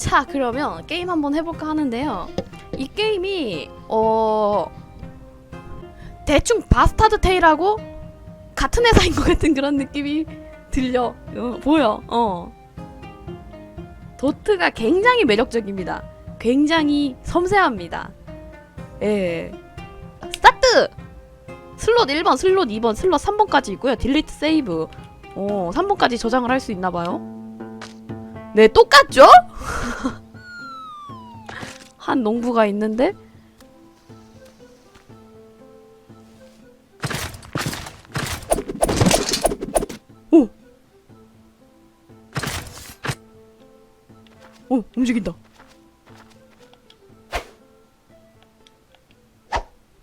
자, 그러면 게임 한번 해볼까 하는데요. 이 게임이 어 대충 바스타드 테일하고 같은 회사인 것 같은 그런 느낌이 들려 어, 보여. 어. 도트가 굉장히 매력적입니다. 굉장히 섬세합니다. 예. 스타트! 슬롯 1번, 슬롯 2번, 슬롯 3번까지 있고요. 딜리트 세이브. 어, 3번까지 저장을 할 수 있나 봐요. 네, 똑같죠? 한 농부가 있는데 오! 오, 움직인다.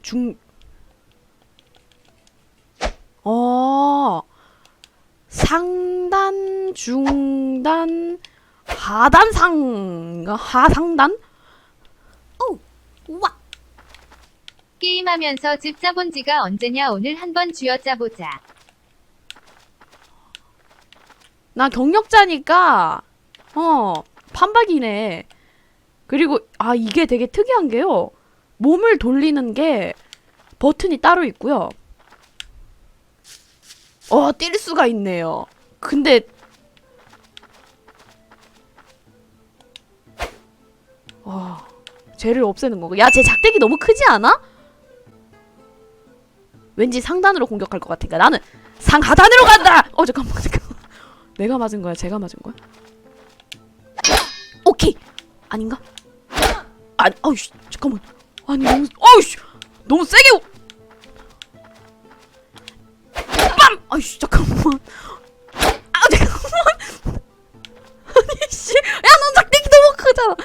중 어. 상단, 중단, 하단상, 하상단? 우와. 게임하면서 집 짜본 지가 언제냐 오늘 한번 쥐어짜보자. 나 경력자니까, 어, 판박이네. 그리고, 아, 이게 되게 특이한 게요. 몸을 돌리는 게 버튼이 따로 있고요. 어, 뛸 수가 있네요. 근데, 와, 쟤를 없애는 거고. 야, 쟤 작대기 너무 크지 않아? 왠지 상단으로 공격할 것 같으니까 나는 상하단으로 간다! 어, 잠깐만, 잠깐만. 내가 맞은 거야? 제가 맞은 거야? 오케이! 아닌가? 아니, 아우씨, 잠깐만. 아니, 너무, 아우씨! 너무 세게! 오- 빰! 아이씨, 잠깐만. 아, 잠깐만. 아니, 씨. 야, 너 작대기 너무 크잖아.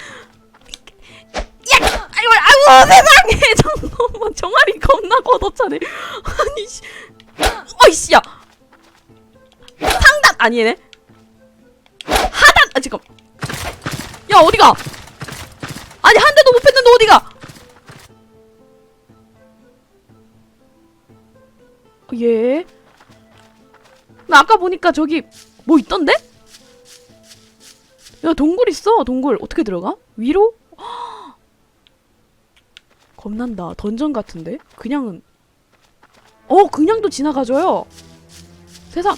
아이고, 세상에! 잠깐만. 종아리 겁나 걷어차네. 아니, 씨. 어이씨, 야! 상단! 아니네. 하단! 아, 잠깐. 야, 어디가? 아니, 한 대도 못 뺐는데 어디가? 예. 나 아까 보니까 저기 뭐 있던데? 야 동굴 있어 동굴 어떻게 들어가? 위로? 헉! 겁난다. 던전 같은데? 그냥은 어 그냥도 지나가줘요. 세상.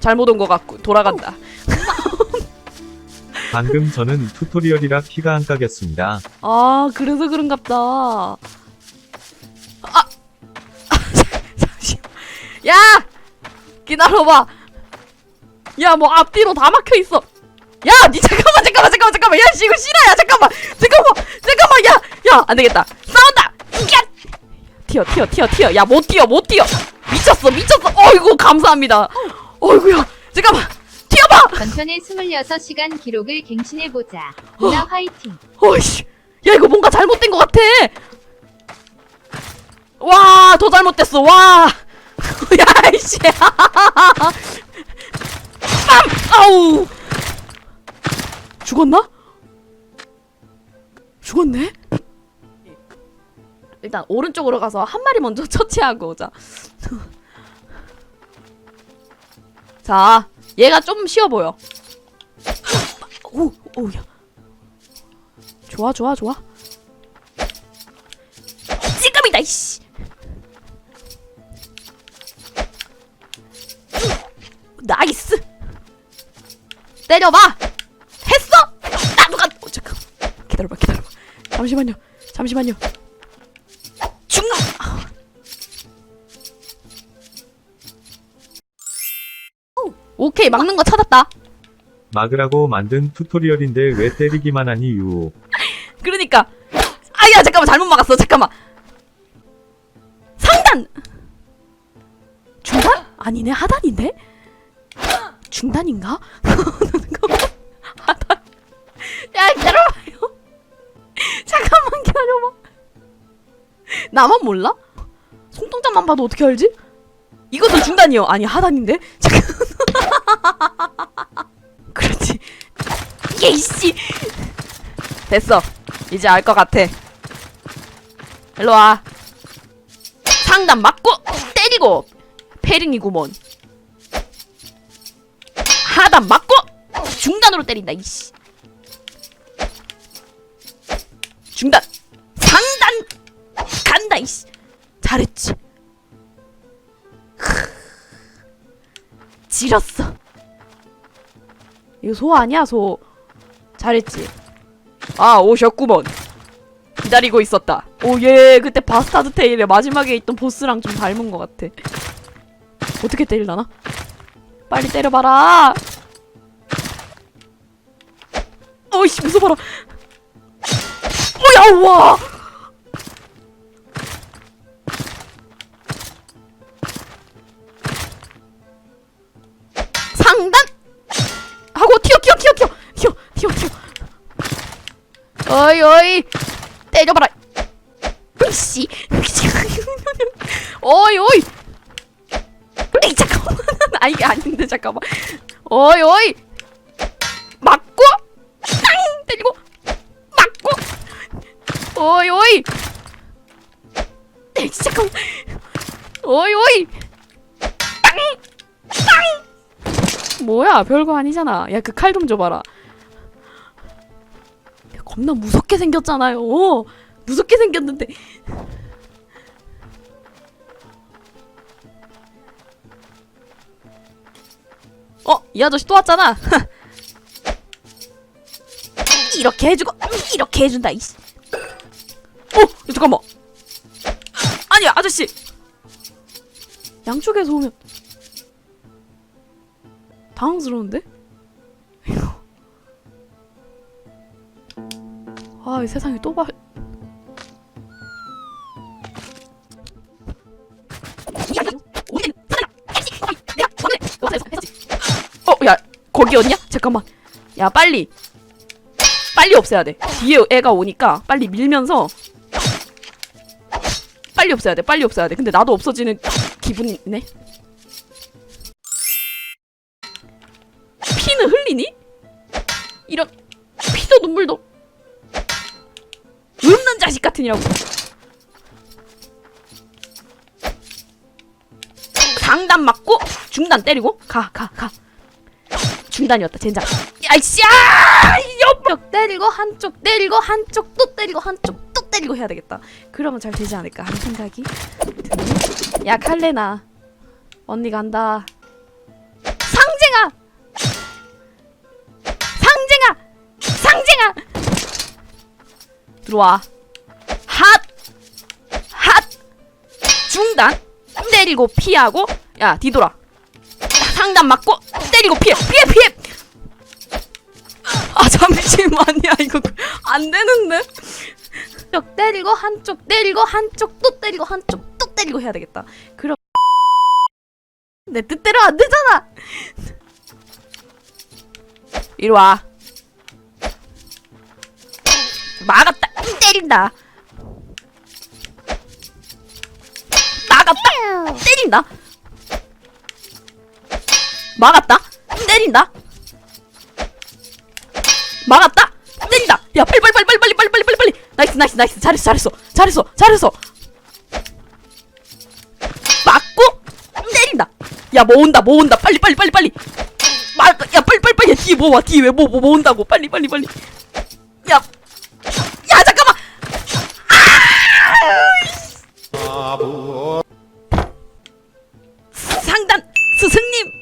잘못 온 것 같고 돌아간다. 방금 저는 튜토리얼이라 키가 안 까겼습니다. 아 그래서 그런갑다. 아! 야! 기다려봐. 야 뭐 앞뒤로 다 막혀 있어. 야 니 잠깐만 잠깐만 잠깐만 잠깐만. 야씨 이거 싫어야 잠깐만. 잠깐만 잠깐만. 야 야 안되겠다. 싸운다! 야! 튀어 튀어 튀어 튀어. 야 못 뛰어 못 뛰어. 미쳤어 미쳤어. 어이구 감사합니다. 어이구야 잠깐만. 튀어봐! 전편의 26시간 기록을 갱신해보자. 누나 화이팅. 어이씨, 야 이거 뭔가 잘못된 것 같아. 와, 더 잘못됐어. 와, 야 이씨, 빰, 아우, 죽었나? 죽었네. 일단 오른쪽으로 가서 한 마리 먼저 처치하고 오자. 자, 얘가 좀 쉬워 보여. 오, 오, 야. 좋아 좋아 좋아. 지금이다 이씨. 나이스. 때려봐. 했어? 나 누가 어, 잠깐. 기다려봐 기다려봐. 잠시만요 잠시만요 오케이 막는 거 찾았다. 막으라고 만든 튜토리얼인데 왜 때리기만 하니 유. 그러니까. 아야 잠깐만 잘못 막았어 잠깐만. 상단! 중단? 아니네 하단인데? 중단인가? 하단. 야 기다려봐요. 잠깐만 기다려봐. 나만 몰라? 손동작만 봐도 어떻게 알지? 이것도 중단이요. 아니 하단인데? 잠깐 그렇지 이게 이씨 됐어. 이제 알 것 같아. 일로 와. 상단 맞고 때리고 패링이구먼. 하단 맞고 중단으로 때린다. 이씨. 중단 상단 간다 이씨 잘했지 크. 지렸어 이거 소 아니야 소? 잘했지? 아 오셨구먼. 기다리고 있었다. 오예 그때 바스타드 테일의 마지막에 있던 보스랑 좀 닮은 것 같아. 어떻게 때리려나? 빨리 때려봐라! 어이씨 무서워라! 오야 우와 하고 튀어 튀어 튀어 튀어. 튀어 튀어 튀어. 어이 어이. 때려봐라. 으이씨. 어이 어이. 에이 잠깐만. 아 이게 아닌데 잠깐만. 어이 어이. 맞고. 땅! 때리고. 맞고. 어이 어이. 에이 잠깐만. 어이 어이. 땅땅 뭐야? 별거 아니잖아. 야 그 칼 좀 줘봐라. 야, 겁나 무섭게 생겼잖아요. 무섭게 생겼는데. 어? 이 아저씨 또 왔잖아. 이렇게 해주고 이렇게 해준다 이씨. 어? 야, 잠깐만. 아니야 아저씨. 양쪽에서 오면 당황스러운데? 아, 이 세상에 또 봐. 어, 야, 거기였냐? 잠깐만. 야, 빨리. 빨리 없애야 돼. 뒤에 애가 오니까 빨리 밀면서 빨리 없애야 돼. 빨리 없애야 돼. 근데 나도 없어지는 기분이네. 흘리니? 이런 피도 눈물도 없는 자식 같으냐고. 상단 맞고 중단 때리고 가가 가. 중단이었다 젠장. 야이씨! 옆벽 때리고 한쪽 때리고 한쪽 또 때리고 한쪽 또 때리고 해야 되겠다. 그러면 잘 되지 않을까 하는 생각이. 야 칼레나 언니 간다. 상쟁아! 들어와. 핫! 핫! 중단! 때리고 피하고 야 뒤돌아. 상단 맞고 때리고 피해 피해 피해! 아 잠시만요 이거 안 되는데? 쪽 때리고 한쪽 때리고 한쪽 또 때리고 한쪽 또 때리고 해야 되겠다. 그럼 내 뜻대로 안 되잖아. 이리 와. 막았다. 때린다. 막았다. 때린다. 막았다. 때린다. 막았다. 때린다. 야, 빨리 빨리 빨리 빨리 빨리 빨리 빨리 빨리. 나이스 나이스 나이스. 잘했어 잘했어 잘했어 잘했어. 맞고 때린다. 야, 뭐 온다 뭐 온다. 빨리 빨리 빨리 빨리. 막, 야, 빨리, 빨리, 빨리, 뒤에 뭐 와, 뒤에 왜, 뭐, 뭐, 뭐 온다고. 빨리, 빨리, 빨리. 야, 야, 잠깐만! 아! 상단, 스승님!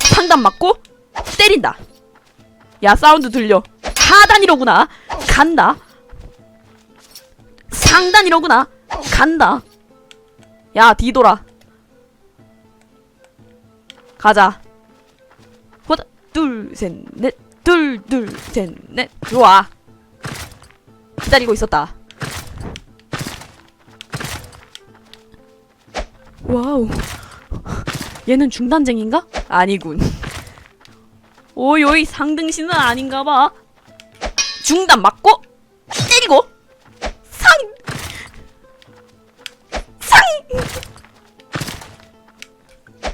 상단 맞고, 때린다. 야, 사운드 들려. 하단이로구나. 간다. 상단이로구나. 간다. 야, 뒤돌아. 가자. 하나 둘셋 넷 둘 둘 셋 넷 좋아 기다리고 있었다 와우 얘는 중단쟁인가? 아니군 오요이 상등신은 아닌가 봐 중단 맞고 때리고 상 상!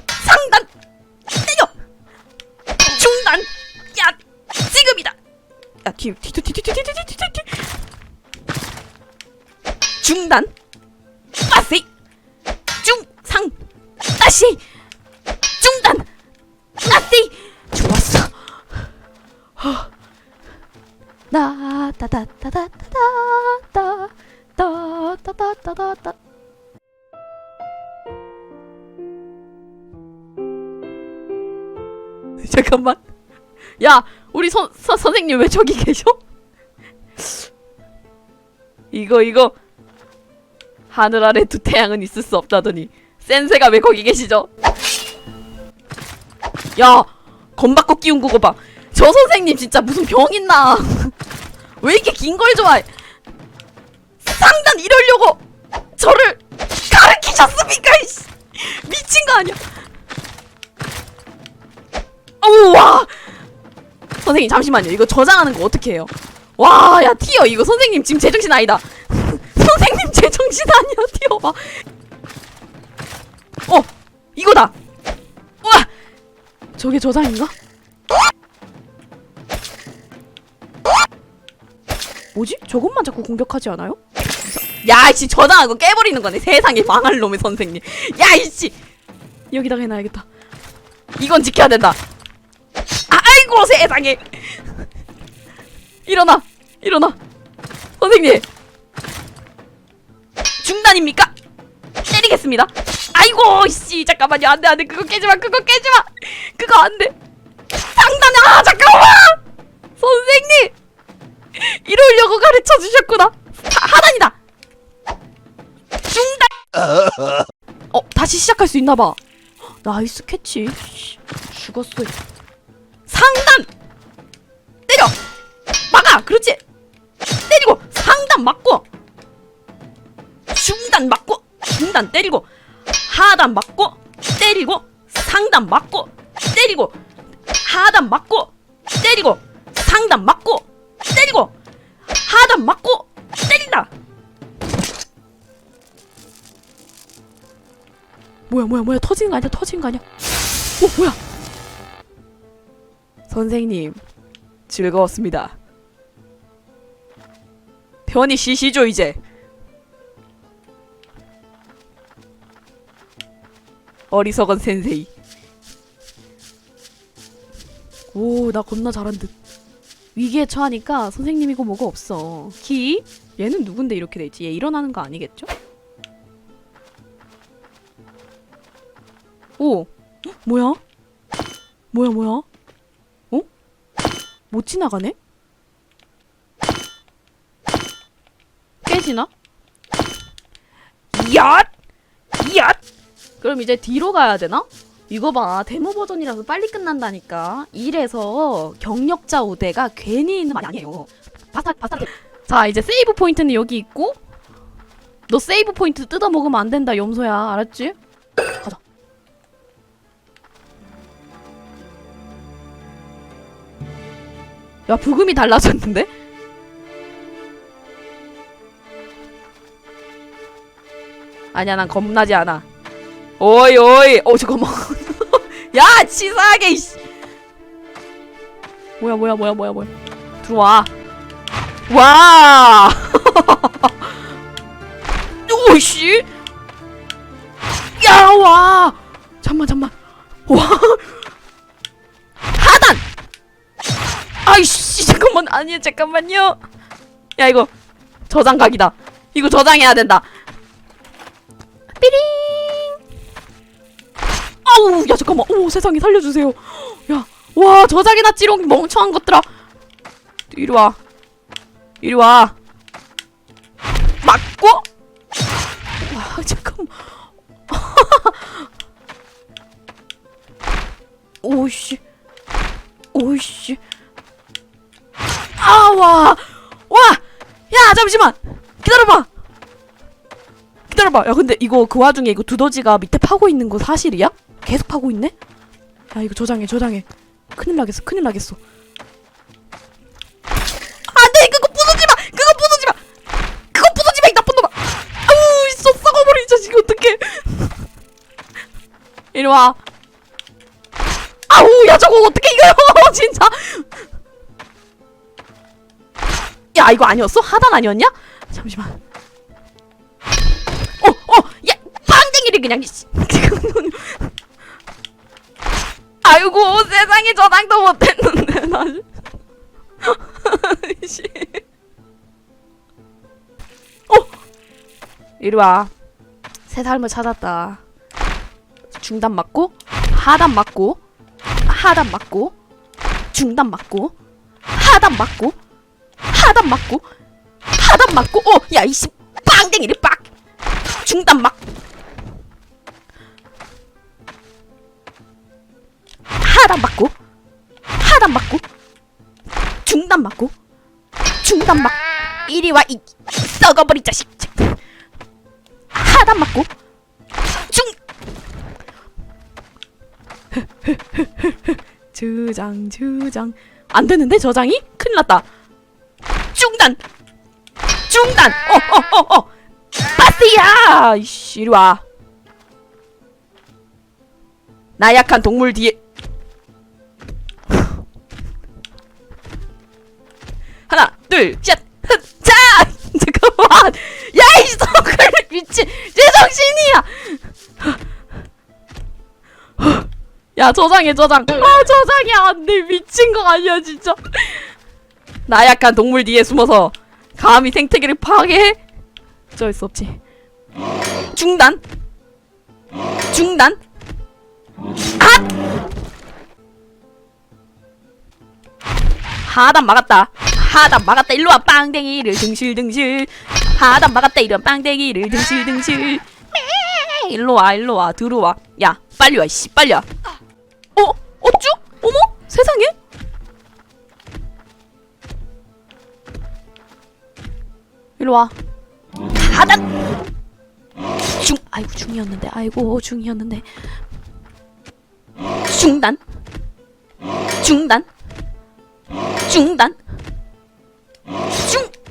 상단 때려 중단! 야! 지금이다! 야, 뒤, 뒤, 뒤, 뒤, 뒤, 뒤, 뒤, 뒤, 뒤, 뒤, 뒤. 중단! 빠세! 중! 상! 다시! 중단! 나세! 좋았어. 허. 따따따따따따따따따따따따따 잠깐만 야 우리 선, 선 선생님 왜 저기 계셔? 이거 이거 하늘 아래 두 태양은 있을 수 없다더니 센세가 왜 거기 계시죠? 야 건바꿔 끼운 그거 봐. 저 선생님 진짜 무슨 병 있나? 왜 이렇게 긴 걸 좋아해? 상단 이러려고 저를 가르치셨습니까? 이씨. 미친 거 아니야? 우와 선생님 잠시만요. 이거 저장하는 거 어떻게 해요? 와, 야 티어 이거 선생님 지금 제정신 아니다. 제정신 아니야 티어 봐. 어 이거다. 우와 저게 저장인가? 뭐지? 저것만 자꾸 공격하지 않아요? 야, 이씨 저장하고 깨버리는 거네. 세상에 망할 놈의 선생님. 야, 이씨 여기다가 해놔야겠다. 이건 지켜야 된다. 아, 아이고 세상에. 일어나, 일어나. 선생님. 중단입니까? 때리겠습니다. 아이고, 씨, 잠깐만요. 안 돼, 안 돼. 그거 깨지 마, 그거 깨지 마. 그거 안 돼. 상단, 아, 잠깐만! 선생님! 이러려고 가르쳐 주셨구나. 하, 하단이다. 중단. 어, 다시 시작할 수 있나 봐. 나이스 캐치. 씨, 죽었어. 상단. 때려. 막아. 그렇지. 때리고 상단 맞고. 중단 맞고. 중단 때리고. 하단 맞고. 때리고. 상단 맞고. 때리고. 하단 맞고. 때리고. 상단 맞고. 때리고 하단 맞고 때린다. 뭐야 뭐야 뭐야 터지는 거 아니야 터지는 거 아니야? 어 뭐야? 선생님 즐거웠습니다. 편히 쉬시죠 이제. 어리석은 센세이. 오 나 겁나 잘한 듯. 위기에 처하니까 선생님이고 뭐고 없어. 키? 얘는 누군데 이렇게 돼 있지? 얘 일어나는 거 아니겠죠? 오, 헉, 뭐야? 뭐야 뭐야? 어? 못 지나가네? 깨지나? 얏! 얏! 그럼 이제 뒤로 가야 되나? 이거 봐. 데모 버전이라서 빨리 끝난다니까. 이래서 경력자 우대가 괜히 있는 말이 아니에요. 바삭 바삭 자 이제 세이브 포인트는 여기 있고 너 세이브 포인트 뜯어 먹으면 안 된다 염소야. 알았지? 가자. 야 부금이 달라졌는데? 아니야 난 겁나지 않아 오이 오이. 어 잠깐만. 야 치사하게 이씨. 뭐야 뭐야 뭐야 뭐야 뭐야. 들어와. 와. 오이씨. 야와. 잠만 잠만. 와. 하단! 아이씨 잠깐만. 아니 잠깐만요. 야 이거 저장각이다. 이거 저장해야 된다 야 잠깐만. 오 세상에 살려주세요. 야와 저장이나 찌롱 멍청한 것들아. 이리 와. 이리 와. 맞고. 와 잠깐만. 오씨. 오씨. 아와. 와. 야 잠시만. 기다려봐. 기다려봐. 야 근데 이거 그 와중에 이거 두더지가 밑에 파고 있는 거 사실이야? 계속 파고 있네? 야 이거 저장해 저장해. 큰일 나겠어 큰일 나겠어. 안돼! 그거 부수지 마! 그거 부수지 마! 그거 부수지 마 이 나쁜 놈아! 아우 있어 썩어버린 자식이 어떡해. 이리 와. 아우 야 저거 어떻게 이거요 진짜. 야 이거 아니었어? 하단 아니었냐? 잠시만. 어, 어, 야, 빵댕이를 그냥. 아이고, 세상에 저장도 못했는데, 나. 씨. 어! 이리 와. 새 삶을 찾았다. 중단 맞고, 하단 맞고, 하단 맞고, 중단 맞고, 하단 맞고, 하단 맞고, 하단 맞고, 어! 야, 이씨, 빵댕이를 빡! 중단 막! 하단 맞고, 하단 맞고, 중단 맞고, 중단 막, 이리 와, 이, 썩어버린 자식! 하단 맞고, 중! 저장, 저장. 안 되는데, 저장이? 큰일 났다. 중단! 중단! 어, 어, 어, 어! 이씨, 이리 와. 나약한 동물 뒤에. 둘, 셋, 흑, 자! 잠깐만! 야, 이 성글 미친! 제정신이야! 야, 저장해, 저장. 아, 저장이 안 돼. 미친 거 아니야, 진짜. 나약한 동물 뒤에 숨어서 감히 생태계를 파괴해? 어쩔 수 없지. 중단. 중단. 아! 하단 막았다. 하단 막았다. 일로 와 빵댕이를 등실등실. 하단 막았다. 이런 빵댕이를 등실등실. 매! 일로 와, 일로 와, 들어와. 야, 빨리 와, 씨, 빨리 와. 어, 어쭈? 어머, 세상에? 일로 와. 하단. 중, 아이고 중이었는데, 아이고 중이었는데. 중단. 중단. 중단. 중.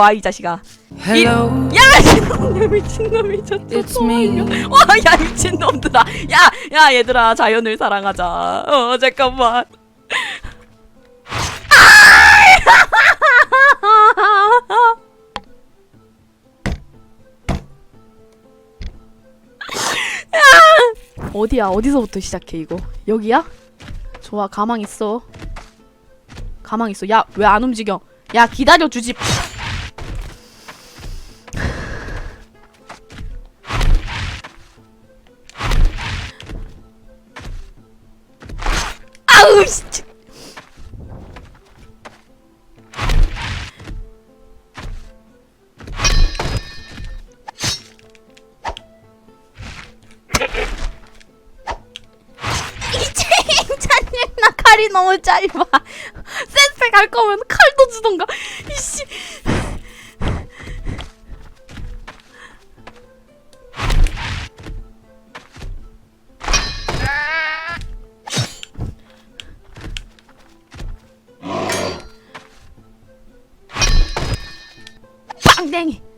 와 이 자식아. Hello, 야 미친놈 미친놈이 저쪽 it's me. 와야 미친놈들아. 야야 얘들아 자연을 사랑하자. 어 잠깐만. 야! 어디야? 어디서부터 시작해 이거? 여기야? 좋아 가망 있어. 가망 있어. 야 왜 안 움직여? 야 기다려 주지. 짧아. 센스 갈 거면 칼도 주던가. 이씨. 빵댕이.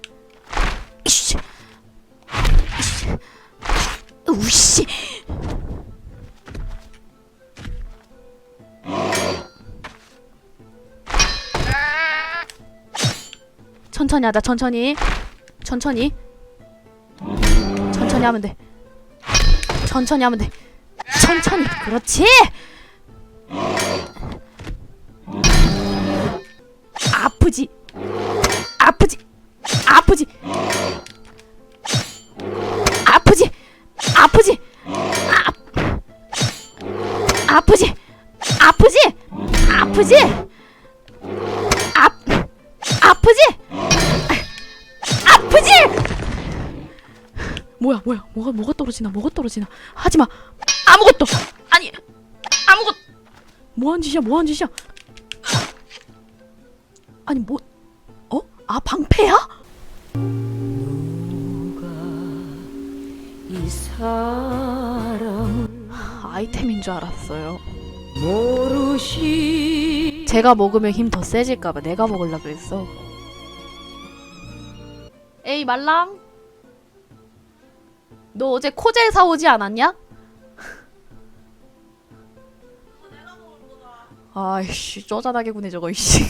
천천히 하자. 천천히. 천천히. 천천히 하면 돼. 천천히 하면 돼. 천천히. 그렇지. 아프지. 아프지. 아프지 뭐야 뭐야? 뭐가 뭐가 떨어지나? 뭐가 떨어지나? 하지마! 아무것도! 아니 아무것 뭐한 짓이야 뭐한 짓이야? 아니 뭐 어? 아 방패야? 이 사람 아이템인 줄 알았어요. 모르시 제가 먹으면 힘 더 세질까봐 내가 먹으려 그랬어. 에이 말랑 너 어제 코젤 사오지 않았냐? 아이씨 쪼잔하게구네 저거 이씨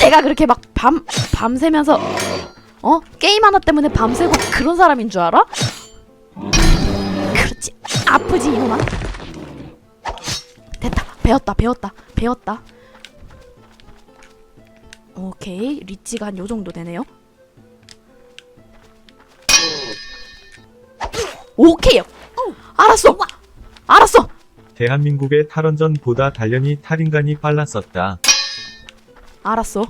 내가 그렇게 막 밤 밤새면서 어 게임 하나 때문에 밤새고 그런 사람인 줄 알아? 그렇지 아프지 이놈아 배웠다 배웠다 배웠다. 오케이 리치가 한 요정도 되네요. 오케이 알았어. 알았어. 대한민국의 탈원전보다 단련이 탈인간이 빨랐었다. 알았어.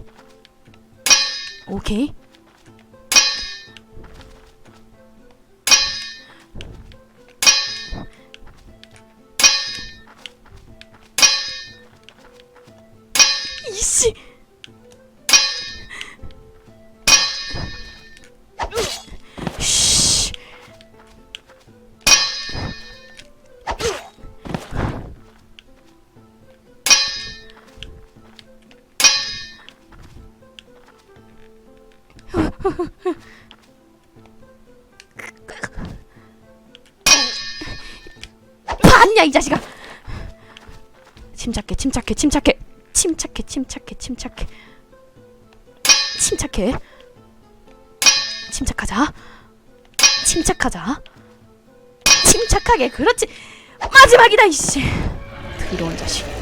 오케이 봤냐 이 자식아? 침착해 침착해 침착해. 침착해 침착해 침착해. 침착해. 침착하자. 침착하자. 침착하게 그렇지. 마지막이다 이씨. 더러운 자식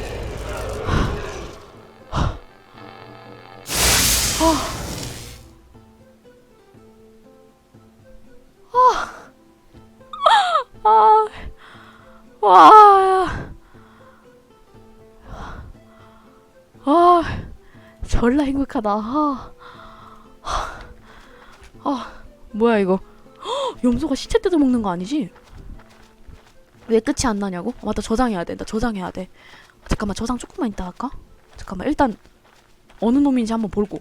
행복하다. 아, 아, 뭐야 이거? 헉, 염소가 시체 뜯어 먹는 거 아니지? 왜 끝이 안 나냐고? 어, 맞다 저장해야 돼. 나 저장해야 돼. 잠깐만 저장 조금만 이따 할까? 잠깐만 일단 어느 놈인지 한번 볼고.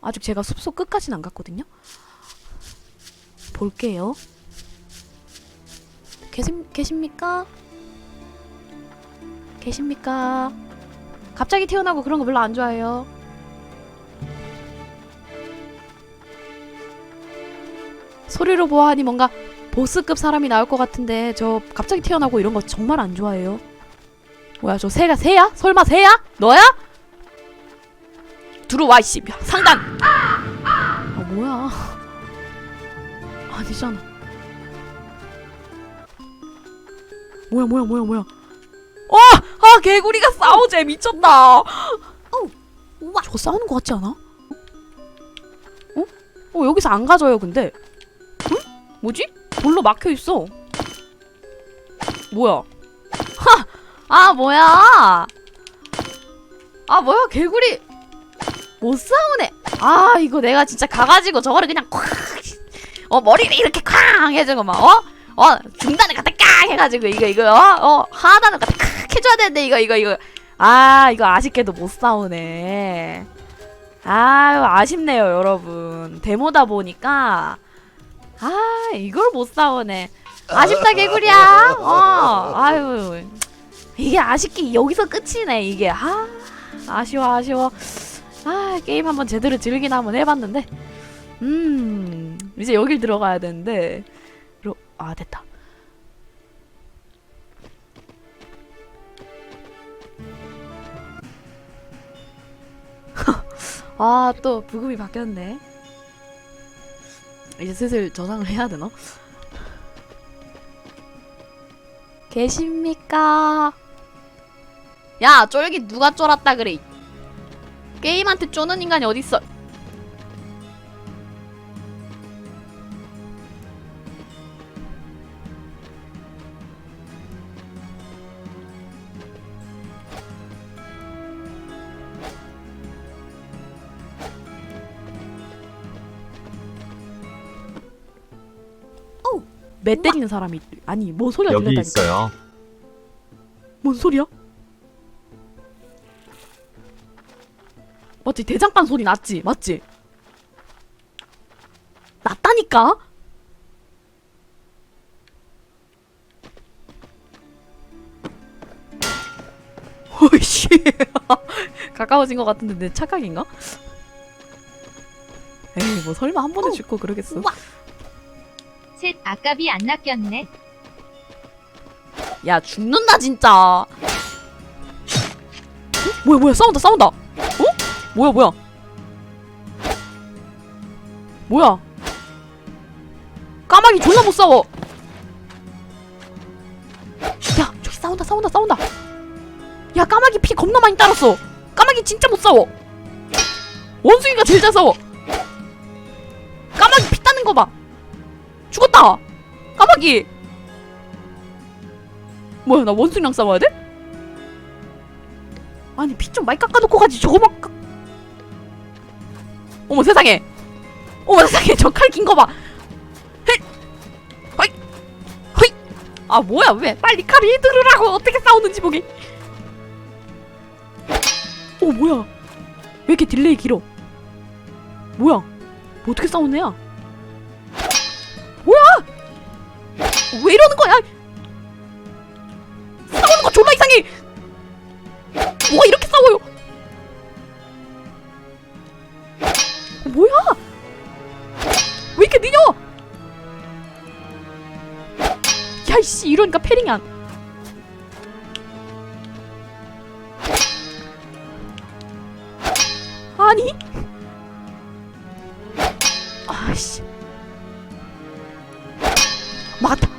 아직 제가 숲속 끝까지는 안 갔거든요. 볼게요. 계십, 계십니까? 계십니까? 갑자기 태어나고 그런 거 별로 안 좋아해요. 소리로 보아하니 뭔가 보스급 사람이 나올 것 같은데 저 갑자기 태어나고 이런 거 정말 안 좋아해요. 뭐야 저 새가 새야? 설마 새야? 너야? 들어와 이씨 상단. 아 뭐야? 아니잖아. 뭐야 뭐야 뭐야 뭐야 와! 아 개구리가 싸우재 미쳤다 어, 저거 싸우는 거 같지 않아? 어? 어 여기서 안 가져요 근데 응? 뭐지? 돌로 막혀있어? 뭐야? 하! 아 뭐야? 아 뭐야? 개구리! 못 싸우네. 아 이거 내가 진짜 가가지고 저거를 그냥 콱 어 머리를 이렇게 쾅 해주고 막 어? 어 중단을 갖다 깡 해가지고 이거 이거 어, 어 하단을 갖다 칵 해줘야 되는데 이거 이거 이거. 아 이거 아쉽게도 못 싸우네. 아유 아쉽네요 여러분. 데모다 보니까 아 이걸 못 싸우네. 아쉽다 개구리야. 어 아유. 이게 아쉽게 여기서 끝이네 이게. 아 아쉬워 아쉬워. 아 게임 한번 제대로 즐기나 한번 해봤는데. 음 이제 여길 들어가야 되는데. 로, 아 됐다. 아 또 부금이 바뀌었네. 이제 슬슬 저장을 해야 되나? 계십니까? 야 쫄기 누가 쫄았다 그래? 게임한테 쪼는 인간이 어딨어? 매 때리는 사람이 아니 뭐 소리가 여기 들렸다니까 있어요. 뭔 소리야? 맞지 대장간 소리 났지 맞지? 났다니까 오이씨 가까워진 것 같은데 내 착각인가? 에이 뭐 설마 한 번에 죽고 그러겠어 셋 아깝이 안 낚였네. 야 죽는다 진짜. 어? 뭐야 뭐야 싸운다 싸운다. 어? 뭐야 뭐야? 뭐야? 까마귀 졸라 못 싸워. 야 저기 싸운다 싸운다 싸운다. 야 까마귀 피 겁나 많이 따랐어. 까마귀 진짜 못 싸워. 원숭이가 제일 잘 싸워. 까마귀 피 따는 거 봐 죽었다! 까마귀! 뭐야 나 원숭이랑 싸워야 돼? 아니 피 좀 많이 깎아놓고 가지 저거 막 깎... 어머 세상에! 어머 세상에 저 칼 긴 거 봐! 헤이! 허이! 허이! 아 뭐야 왜 빨리 칼이 들으라고 어떻게 싸우는지 보기! 어 뭐야? 왜 이렇게 딜레이 길어? 뭐야? 뭐 어떻게 싸우는 애야 왜 이러는 거야 싸우는 거 존나 이상해. 뭐가 이렇게 싸워요? 어, 뭐야? 왜 이렇게 느려? 야이씨 이러니까 패링이 안. 아니? 아씨. 막았다.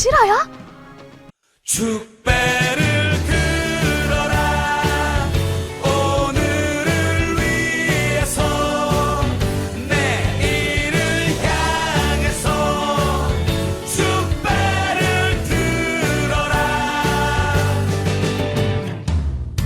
싫어요?